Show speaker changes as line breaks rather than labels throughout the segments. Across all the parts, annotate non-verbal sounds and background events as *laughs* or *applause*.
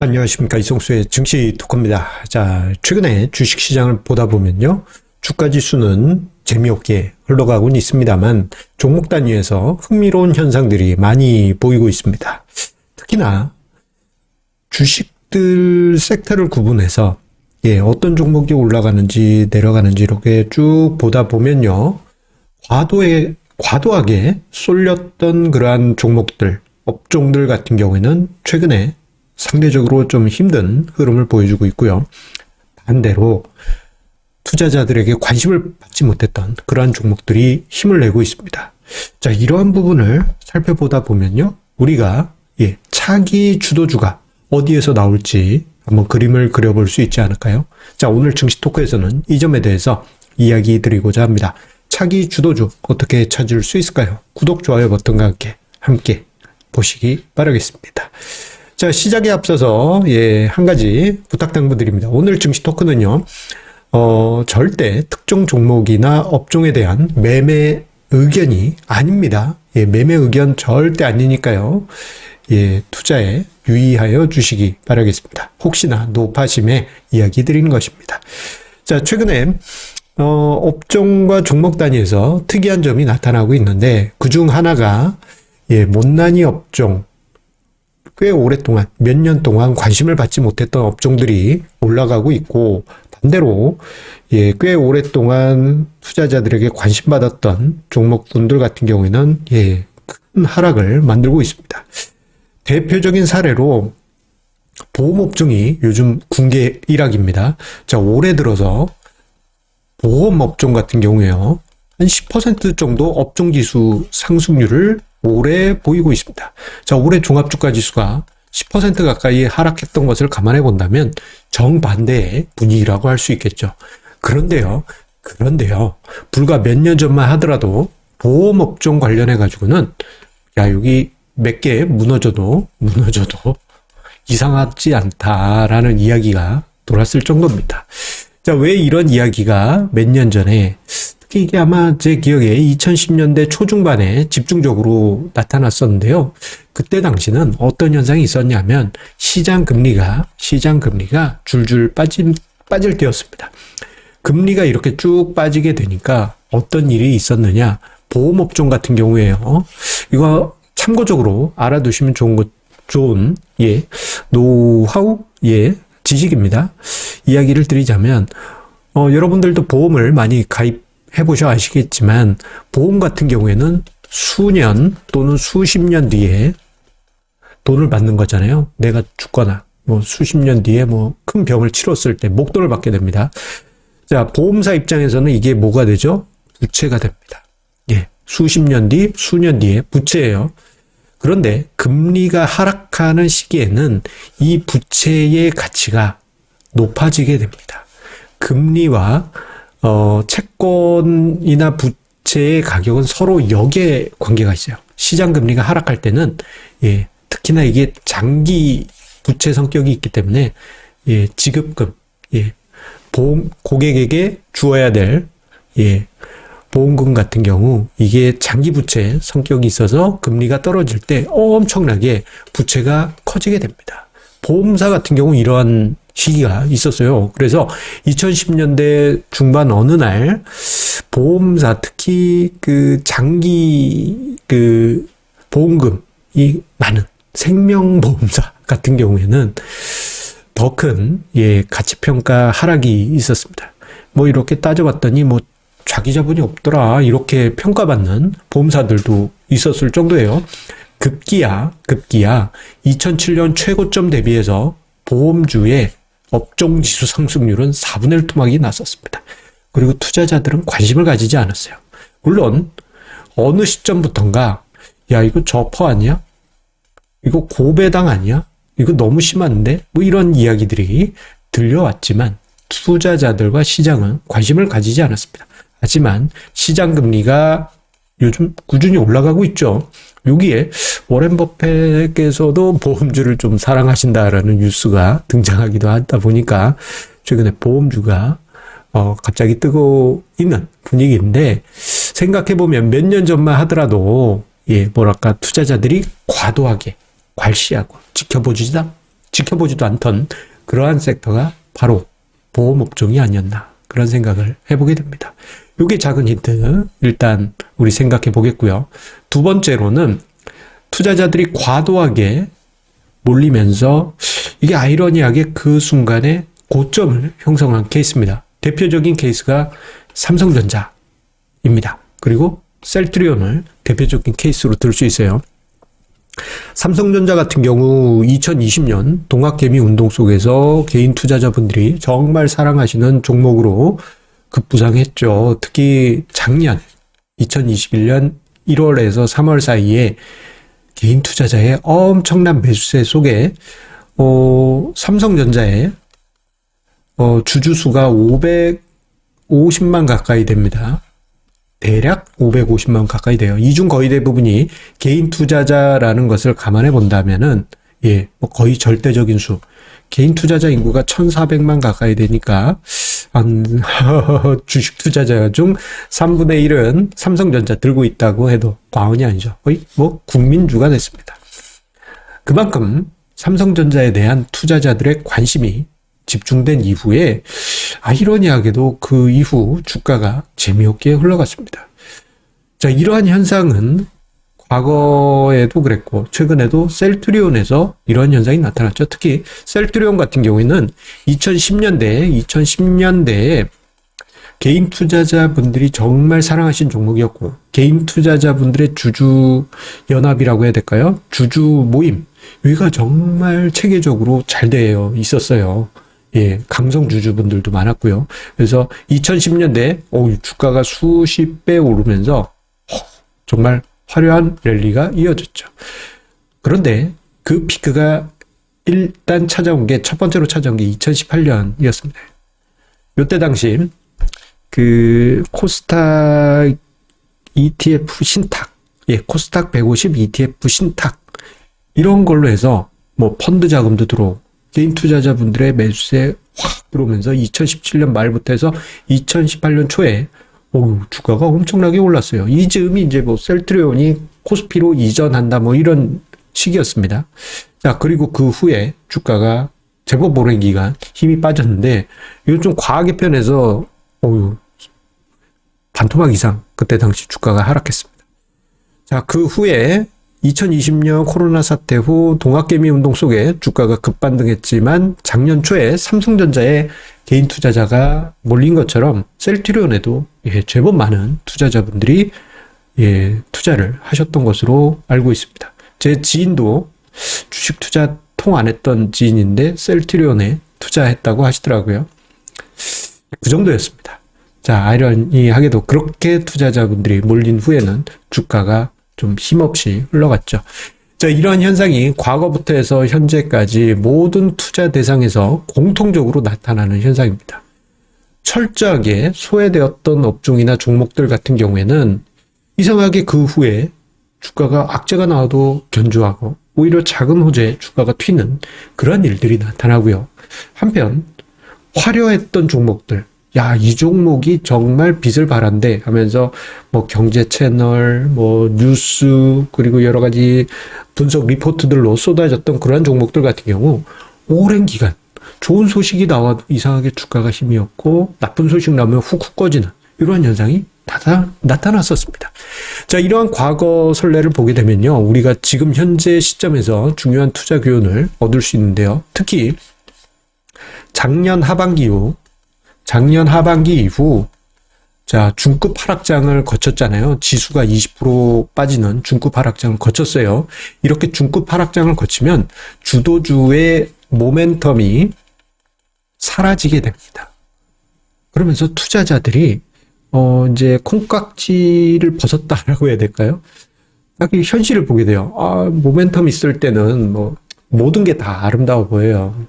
안녕하십니까 이성수의 증시 토크입니다. 자 최근에 주식시장을 보다 보면요 주가 지수는 재미없게 흘러가고는 있습니다만 종목 단위에서 흥미로운 현상들이 많이 보이고 있습니다. 특히나 주식들 섹터를 구분해서 예 어떤 종목이 올라가는지 내려가는지 이렇게 쭉 보다 보면요 과도에 과도하게 쏠렸던 그러한 종목들 업종들 같은 경우에는 최근에 상대적으로 좀 힘든 흐름을 보여주고 있고요. 반대로 투자자들에게 관심을 받지 못했던 그러한 종목들이 힘을 내고 있습니다. 자, 이러한 부분을 살펴보다 보면요. 우리가 예, 차기 주도주가 어디에서 나올지 한번 그림을 그려볼 수 있지 않을까요? 자, 오늘 증시 토크에서는 이 점에 대해서 이야기 드리고자 합니다. 차기 주도주 어떻게 찾을 수 있을까요? 구독, 좋아요 버튼과 함께 함께 보시기 바라겠습니다. 자, 시작에 앞서서, 예, 한 가지 부탁 당부드립니다. 오늘 증시 토크는요, 어, 절대 특정 종목이나 업종에 대한 매매 의견이 아닙니다. 예, 매매 의견 절대 아니니까요. 예, 투자에 유의하여 주시기 바라겠습니다. 혹시나 노파심에 이야기 드리는 것입니다. 자, 최근에, 어, 업종과 종목 단위에서 특이한 점이 나타나고 있는데, 그중 하나가, 예, 못난이 업종, 꽤 오랫동안 몇 년 동안 관심을 받지 못했던 업종들이 올라가고 있고 반대로 예, 꽤 오랫동안 투자자들에게 관심 받았던 종목분들 같은 경우에는 예, 큰 하락을 만들고 있습니다. 대표적인 사례로 보험업종이 요즘 궁계 일학입니다. 자, 올해 들어서 보험업종 같은 경우에요. 한 10% 정도 업종지수 상승률을 올해 보이고 있습니다. 자, 올해 종합주가 지수가 10% 가까이 하락했던 것을 감안해 본다면 정반대의 분위기라고 할 수 있겠죠. 그런데요, 그런데요, 불과 몇 년 전만 하더라도 보험업종 관련해 가지고는 야, 여기 몇 개 무너져도, 무너져도 이상하지 않다라는 이야기가 돌았을 정도입니다. 자, 왜 이런 이야기가 몇 년 전에 특히 이게 아마 제 기억에 2010년대 초중반에 집중적으로 나타났었는데요. 그때 당시는 어떤 현상이 있었냐면 시장 금리가 시장 금리가 줄줄 빠진 빠질 때였습니다. 금리가 이렇게 쭉 빠지게 되니까 어떤 일이 있었느냐? 보험업종 같은 경우에요. 이거 참고적으로 알아두시면 좋은 것 좋은 예 노하우 예 지식입니다. 이야기를 드리자면 어, 여러분들도 보험을 많이 가입 해보셔 아시겠지만 보험 같은 경우에는 수년 또는 수십 년 뒤에 돈을 받는 거잖아요. 내가 죽거나 뭐 수십 년 뒤에 뭐 큰 병을 치렀을 때 목돈을 받게 됩니다. 자, 보험사 입장에서는 이게 뭐가 되죠? 부채가 됩니다. 예. 수십 년 뒤, 수년 뒤에 부채예요. 그런데 금리가 하락하는 시기에는 이 부채의 가치가 높아지게 됩니다. 금리와 어, 채권이나 부채의 가격은 서로 역의 관계가 있어요. 시장 금리가 하락할 때는 예, 특히나 이게 장기 부채 성격이 있기 때문에 예, 지급금, 예, 보험 고객에게 주어야 될 예, 보험금 같은 경우 이게 장기 부채 성격이 있어서 금리가 떨어질 때 엄청나게 부채가 커지게 됩니다. 보험사 같은 경우 이러한 시기가 있었어요. 그래서 2010년대 중반 어느 날 보험사 특히 그 장기 그 보험금이 많은 생명보험사 같은 경우에는 더 큰 예, 가치평가 하락이 있었습니다. 뭐 이렇게 따져봤더니 뭐 자기 자본이 없더라 이렇게 평가받는 보험사들도 있었을 정도예요. 급기야 급기야 2007년 최고점 대비해서 보험주의 업종 지수 상승률은 4분의 1 토막이 났었습니다. 그리고 투자자들은 관심을 가지지 않았어요. 물론 어느 시점부턴가 야 이거 저퍼 아니야? 이거 고배당 아니야? 이거 너무 심한데? 뭐 이런 이야기들이 들려왔지만 투자자들과 시장은 관심을 가지지 않았습니다. 하지만 시장 금리가 요즘 꾸준히 올라가고 있죠. 여기에 워렌 버핏께서도 보험주를 좀 사랑하신다라는 뉴스가 등장하기도 하다 보니까 최근에 보험주가 어 갑자기 뜨고 있는 분위기인데 생각해 보면 몇 년 전만 하더라도 예 뭐랄까 투자자들이 과도하게 괄시하고 지켜보지다 지켜보지도 않던 그러한 섹터가 바로 보험 업종이 아니었나 그런 생각을 해보게 됩니다. 이게 작은 힌트 일단 우리 생각해 보겠고요. 두 번째로는 투자자들이 과도하게 몰리면서 이게 아이러니하게 그 순간에 고점을 형성한 케이스입니다. 대표적인 케이스가 삼성전자입니다. 그리고 셀트리온을 대표적인 케이스로 들 수 있어요. 삼성전자 같은 경우 2020년 동학개미 운동 속에서 개인 투자자분들이 정말 사랑하시는 종목으로 급부상했죠. 특히 작년 2021년 1월에서 3월 사이에 개인 투자자의 엄청난 매수세 속에 어, 삼성전자의 어, 주주수가 550만 가까이 됩니다. 대략 550만 가까이 돼요. 이 중 거의 대부분이 개인 투자자라는 것을 감안해 본다면은 예, 뭐 거의 절대적인 수. 개인 투자자 인구가 1,400만 가까이 되니까 한 *laughs* 주식 투자자 중 3분의 1은 삼성전자 들고 있다고 해도 과언이 아니죠. 거의 뭐 국민주가 됐습니다. 그만큼 삼성전자에 대한 투자자들의 관심이 집중된 이후에 아이러니하게도 그 이후 주가가 재미없게 흘러갔습니다. 자, 이러한 현상은 과거에도 그랬고 최근에도 셀트리온에서 이런 현상이 나타났죠. 특히 셀트리온 같은 경우에는 2010년대에 2010년대에 개인 투자자분들이 정말 사랑하신 종목이었고 개인 투자자분들의 주주 연합이라고 해야 될까요? 주주 모임 여기가 정말 체계적으로 잘 되어 있었어요. 예, 강성 주주분들도 많았고요. 그래서 2010년대 오, 주가가 수십 배 오르면서 허, 정말 화려한 랠리가 이어졌죠. 그런데 그 피크가 일단 찾아온 게 첫 번째로 찾아온 게 2018년이었습니다. 요때 당시 그 코스닥 ETF 신탁, 예, 코스닥 150 ETF 신탁 이런 걸로 해서 뭐 펀드 자금도 들어오고 개인 투자자분들의 매수세 확 들어오면서 2017년 말부터 해서 2018년 초에 오, 주가가 엄청나게 올랐어요. 이 즈음이 이제 뭐 셀트리온이 코스피로 이전한다 뭐 이런 시기였습니다. 자, 그리고 그 후에 주가가 제법 오랜 기간 힘이 빠졌는데 이건 좀 과하게 표현해서 어유 반토막 이상 그때 당시 주가가 하락했습니다. 자, 그 후에 2020년 코로나 사태 후 동학개미 운동 속에 주가가 급반등했지만 작년 초에 삼성전자에 개인 투자자가 몰린 것처럼 셀트리온에도 예, 제법 많은 투자자분들이 예, 투자를 하셨던 것으로 알고 있습니다. 제 지인도 주식 투자 통 안 했던 지인인데 셀트리온에 투자했다고 하시더라고요. 그 정도였습니다. 자, 아이러니하게도 그렇게 투자자분들이 몰린 후에는 주가가 좀 힘없이 흘러갔죠. 자, 이러한 현상이 과거부터 해서 현재까지 모든 투자 대상에서 공통적으로 나타나는 현상입니다. 철저하게 소외되었던 업종이나 종목들 같은 경우에는 이상하게 그 후에 주가가 악재가 나와도 견주하고 오히려 작은 호재에 주가가 튀는 그런 일들이 나타나고요. 한편 화려했던 종목들, 야, 이 종목이 정말 빛을 발한대 하면서 뭐 경제 채널, 뭐 뉴스, 그리고 여러 가지 분석 리포트들로 쏟아졌던 그러한 종목들 같은 경우 오랜 기간 좋은 소식이 나와도 이상하게 주가가 힘이 없고 나쁜 소식 나오면 훅훅 꺼지는 이러한 현상이 나타, 나타났었습니다. 자, 이러한 과거 선례를 보게 되면요. 우리가 지금 현재 시점에서 중요한 투자 교훈을 얻을 수 있는데요. 특히 작년 하반기 이후 작년 하반기 이후 자, 중급 하락장을 거쳤잖아요. 지수가 20% 빠지는 중급 하락장을 거쳤어요. 이렇게 중급 하락장을 거치면 주도주의 모멘텀이 사라지게 됩니다. 그러면서 투자자들이 어 이제 콩깍지를 벗었다라고 해야 될까요? 딱이 현실을 보게 돼요. 아, 모멘텀 있을 때는 뭐 모든 게 다 아름다워 보여요.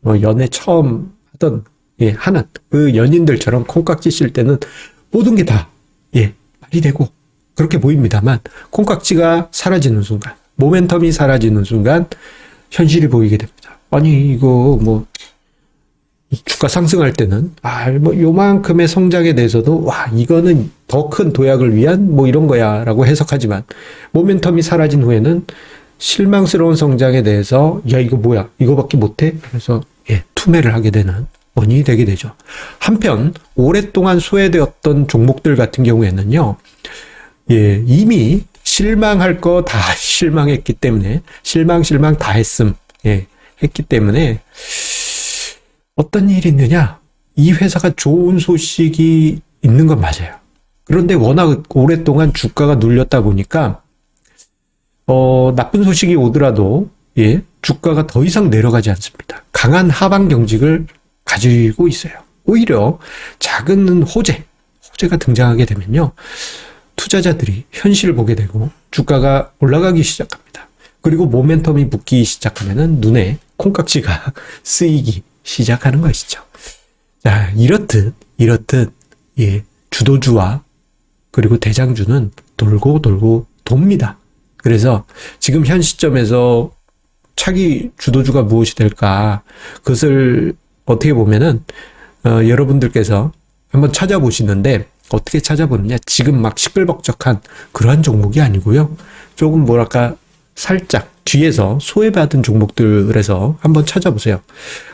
뭐 연애 처음 하던 예, 하는 그 연인들처럼 콩깍지 쓸 때는 모든 게 다 예, 말이 되고 그렇게 보입니다만 콩깍지가 사라지는 순간, 모멘텀이 사라지는 순간 현실이 보이게 됩니다. 아니 이거 뭐 주가 상승할 때는 아뭐 요만큼의 성장에 대해서도 와 이거는 더 큰 도약을 위한 뭐 이런 거야라고 해석하지만 모멘텀이 사라진 후에는 실망스러운 성장에 대해서 야 이거 뭐야 이거밖에 못해 그래서 예 투매를 하게 되는 원인이 되게 되죠. 한편 오랫동안 소외되었던 종목들 같은 경우에는요, 예 이미 실망할 거 다 *laughs* 실망했기 때문에 실망 실망 다 했음 예 했기 때문에 어떤 일이 있느냐 이 회사가 좋은 소식이 있는 건 맞아요. 그런데 워낙 오랫동안 주가가 눌렸다 보니까 어, 나쁜 소식이 오더라도, 예, 주가가 더 이상 내려가지 않습니다. 강한 하방 경직을 가지고 있어요. 오히려 작은 호재, 호재가 등장하게 되면요. 투자자들이 현실을 보게 되고 주가가 올라가기 시작합니다. 그리고 모멘텀이 붙기 시작하면은 눈에 콩깍지가 *laughs* 쓰이기 시작하는 것이죠. 자, 이렇듯, 이렇듯, 예, 주도주와 그리고 대장주는 돌고 돌고 돕니다. 그래서 지금 현 시점에서 차기 주도주가 무엇이 될까 그것을 어떻게 보면은 어, 여러분들께서 한번 찾아보시는데 어떻게 찾아보느냐 지금 막 시끌벅적한 그러한 종목이 아니고요 조금 뭐랄까 살짝 뒤에서 소외받은 종목들에서 한번 찾아보세요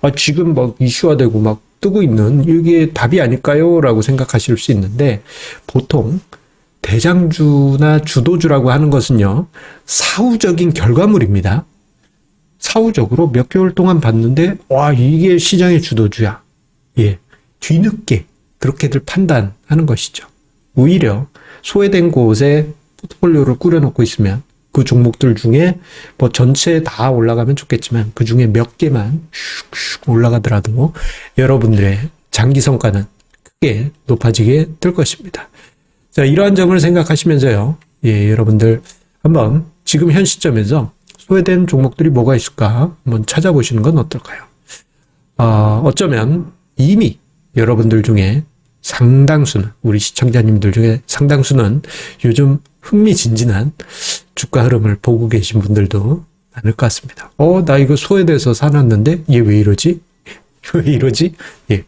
아, 지금 막 이슈화되고 막 뜨고 있는 이게 답이 아닐까요? 라고 생각하실 수 있는데 보통 대장주나 주도주라고 하는 것은요, 사후적인 결과물입니다. 사후적으로 몇 개월 동안 봤는데, 와, 이게 시장의 주도주야. 예. 뒤늦게 그렇게들 판단하는 것이죠. 오히려 소외된 곳에 포트폴리오를 꾸려놓고 있으면 그 종목들 중에 뭐 전체 다 올라가면 좋겠지만 그 중에 몇 개만 슉슉 올라가더라도 여러분들의 장기 성과는 크게 높아지게 될 것입니다. 자, 이러한 점을 생각하시면서요. 예, 여러분들 한번 지금 현 시점에서 소외된 종목들이 뭐가 있을까 한번 찾아보시는 건 어떨까요? 어, 어쩌면 이미 여러분들 중에 상당수는 우리 시청자님들 중에 상당수는 요즘 흥미진진한 주가 흐름을 보고 계신 분들도 많을 것 같습니다. 어, 나 이거 소외돼서 사놨는데 얘 왜 이러지? *laughs* 왜 이러지? 예.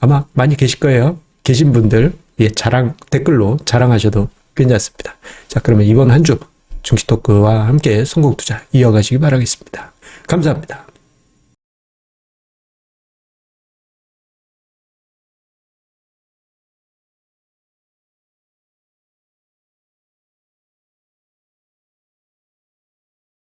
아마 많이 계실 거예요. 계신 분들 예, 자랑 댓글로 자랑하셔도 괜찮습니다. 자, 그러면 이번 한 주 중시 토크와 함께 성공 투자 이어가시기 바라겠습니다. 감사합니다.